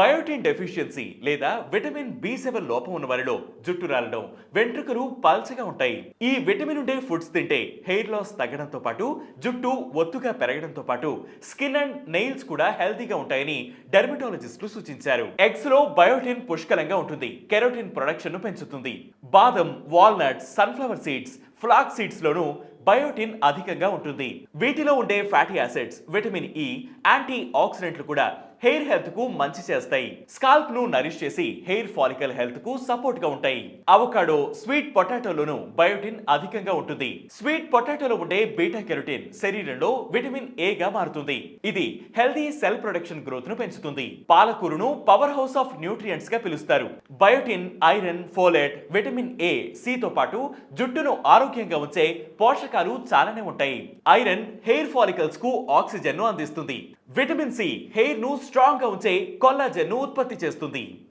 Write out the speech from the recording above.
Biotin deficiency లేదా vitamin B seven లోపం ఉన్న వారిలో జుట్టు రాలడం వెంట్రుకలు పల్చగా ఉంటాయి. ఈ విటమిన్ ఉండే ఫుడ్స్ తింటే హెయిర్ లాస్ తగ్గడంతో పాటు జుట్టు ఒత్తుగా పెరగడంతో పాటు స్కిన్ అండ్ నెయిల్స్ కూడా హెల్తీగా ఉంటాయని డెర్మటాలజిస్టులు సూచించారు. ఎగ్స్లో బయోటిన్ పుష్కలంగా ఉంటుంది కెరోటిన్ ప్రొడక్షన్ను పెంచుతుంది. బాదం walnuts sunflower seeds flax seeds లోను బయోటిన్ అధికంగా ఉంటుంది. వీటిలో ఉండే fatty acids vitamin e, E anti ఆక్సిడెంట్లు కూడా హెయిర్ హెల్త్కు మంచి చేస్తాయి. స్కాల్ప్ను నరిష్ చేసి హెయిర్ ఫాలికల్ హెల్త్కు సపోర్ట్గా ఉంటాయి. అవకాడో స్వీట్ పొటాటోలోను బయోటిన్ అధికంగా ఉంటుంది. స్వీట్ పొటాటోలో ఉండే బీటా కెరోటిన్ శరీరంలో విటమిన్ ఏ గా మారుతుంది. ఇది హెల్దీ సెల్ ప్రొడక్షన్ గ్రోత్ను పెంచుతుంది. పాలకూరును పవర్ హౌస్ ఆఫ్ న్యూట్రియంట్స్గా పిలుస్తారు. Biotin iron folate vitamin A C తో పాటు జుట్టును ఆరోగ్యంగా ఉంచే పోషకాలు చాలానే ఉంటాయి. ఐరన్ హెయిర్ ఫాలికల్స్కు ఆక్సిజన్ను అందిస్తుంది. విటమిన్ సి హెయిర్ను స్ట్రాంగ్గా ఉంచే కొల్లాజన్ను ఉత్పత్తి చేస్తుంది.